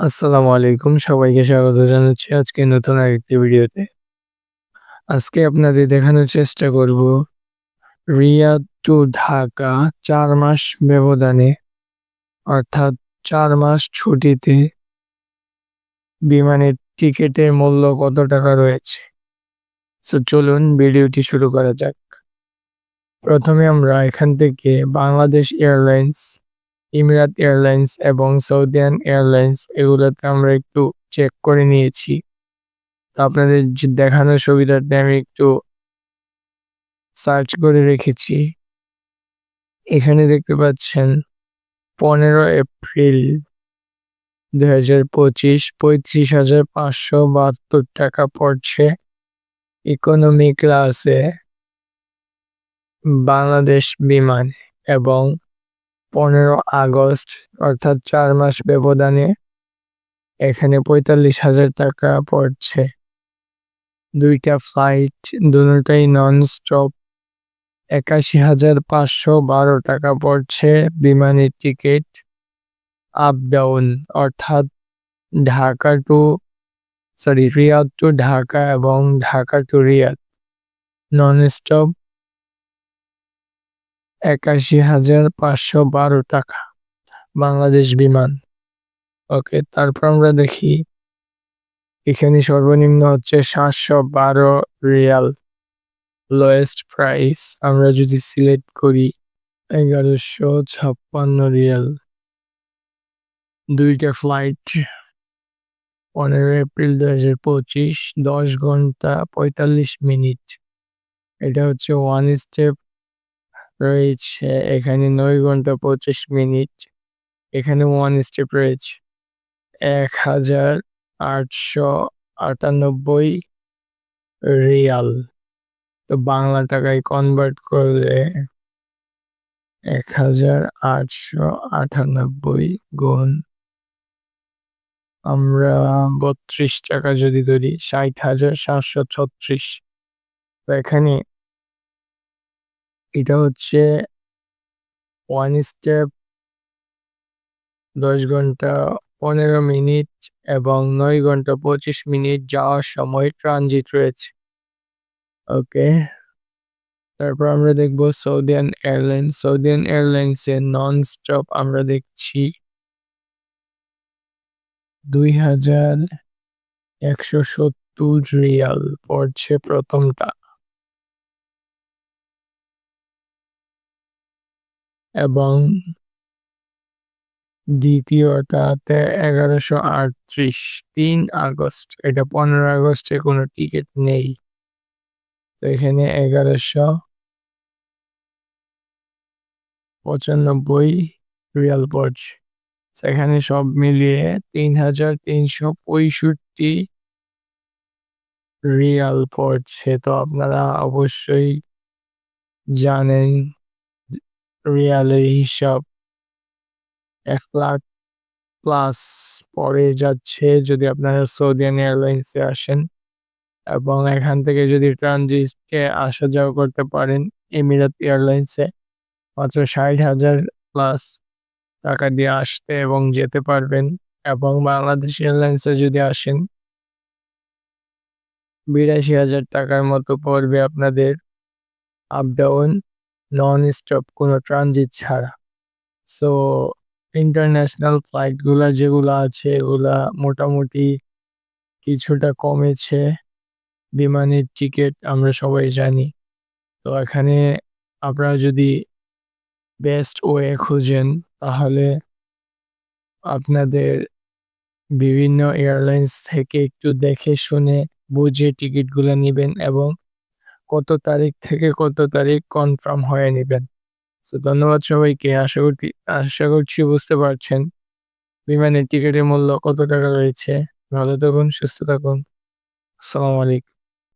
আসসালামু আলাইকুম। সবাইকে স্বাগত জানাচ্ছি আজকে নতুন আরেকটি ভিডিওতে। আজকে আপনাদের দেখানোর চেষ্টা করব রিয়াদ টু ঢাকা চার মাস ব্যবধানে, অর্থাৎ চার মাস ছুটিতে বিমানের টিকিটের মূল্য কত টাকা রয়েছে। সো চলুন ভিডিওটি শুরু করা যাক। প্রথমে আমরা এখান থেকে বাংলাদেশ এয়ারলাইন্স ইমিরাত এয়ারলাইন্স এবং সৌদিয়ান এয়ারলাইন্স এগুলোতে আমরা একটু চেক করে নিয়েছি। তো আপনাদের দেখানোর সুবিধার্থে আমি একটু সার্চ করে রেখেছি। এখানে দেখতে পাচ্ছেন, পনেরো এপ্রিল দু হাজার পঁচিশ, পঁয়ত্রিশ হাজার পাঁচশো বাহাত্তর টাকা পড়ছে ইকোনমি ক্লাসে বাংলাদেশ বিমান এবং পনেরো আগস্ট, অর্থাৎ চার মাস ব্যবধানে এখানে পঁয়তাল্লিশ হাজার টাকা পড়ছে। দুইটা ফ্লাইট দুটাই নন স্টপ একাশি হাজার পাঁচশো বারো টাকা পড়ছে। বিমানের টিকিট আপ ডাউন অর্থাৎ Dhaka to sorry Riyadh to Dhaka এবং Dhaka to Riyadh. Non stop একাশি হাজার পাঁচশো বারো টাকা। বাংলাদেশ বিমান। ওকে, তারপর আমরা দেখি। এখানে সর্বনিম্ন হচ্ছে সাতশো বারো রিয়াল। লোয়েস্ট প্রাইস আমরা যদি সিলেক্ট করি, এগারোশো ছাপ্পান্ন রিয়াল। দুইটা ফ্লাইট পনেরো এপ্রিল দু হাজার পঁচিশ, দশ ঘণ্টা পঁয়তাল্লিশ মিনিট। এটা হচ্ছে ওয়ান স্টেপ রয়েছে। এখানে নয় ঘণ্টা পঁচিশ মিনিট। এখানে ওয়ান স্টেপ রয়েছে। এক হাজার আটশো আটানব্বই রিয়াল। তো বাংলা টাকায় কনভার্ট করলে এক হাজার আটশো আটানব্বই গুণ আমরা বত্রিশ টাকা যদি ধরি, ষাট হাজার সাতশো ছত্রিশ। তো এখানে এটা হচ্ছে ওয়ান স্টেপ দশ ঘণ্টা পনেরো মিনিট এবং নয় ঘণ্টা পঁচিশ মিনিট যাওয়ার সময় ট্রানজিট রয়েছে। ওকে তারপর আমরা দেখব সৌদিয়ান এয়ারলাইন্স সৌদিয়ান এয়ারলাইন্সের নন স্টপ আমরা দেখছি দুই হাজার একশো সত্তর রিয়াল পড়ছে প্রথমটা। এবং দ্বিতীয়টাতে এগারোশো আটত্রিশ, তিন আগস্ট, এটা পনেরো আগস্টে কোনো টিকিট নেই। তো এখানে এগারোশো পঁচানব্বই রিয়াল পড়ছে সেখানে সব মিলিয়ে তিন হাজার তিনশো পঁয়ষট্টি রিয়াল পড়ছে তো আপনারা অবশ্যই জানেন। রিয়ালের হিসাব এক লাখ প্লাস পরে যাচ্ছে যদি আপনারা সৌদিয়ান এয়ারলাইন্সে আসেন এবং এখান থেকে যদি ট্রানজিটকে আসা যাওয়া করতে পারেন এমিরাত এয়ারলাইন্সে মাত্র ষাট হাজার প্লাস টাকা দিয়ে আসতে এবং যেতে পারবেন এবং বাংলাদেশ এয়ারলাইন্সে যদি আসেন বিরাশি হাজার টাকার মতো পড়বে আপনাদের আপ ডাউন নন স্টপ কোনো ট্রানজিট ছাড়া। সো ইন্টারন্যাশনাল ফ্লাইটগুলা যেগুলো আছে, এগুলা মোটামুটি কিছুটা কমেছে। বিমানের টিকিট আমরা সবাই জানি। তো এখানে আপনারা যদি বেস্ট ওয়ে খুঁজেন, তাহলে আপনাদের বিভিন্ন এয়ারলাইন্স থেকে একটু দেখে শুনে বুঝে টিকিটগুলো নেবেন এবং কত তারিখ থেকে কত তারিখ কনফার্ম হয়ে নেবেন। তো ধন্যবাদ সবাইকে। আশা করছি আশা করছি বুঝতে পারছেন। বিমানের টিকিটের মূল্য কত টাকা রয়েছে। ভালো থাকুন, সুস্থ থাকুন। আসসালামু আলাইকুম।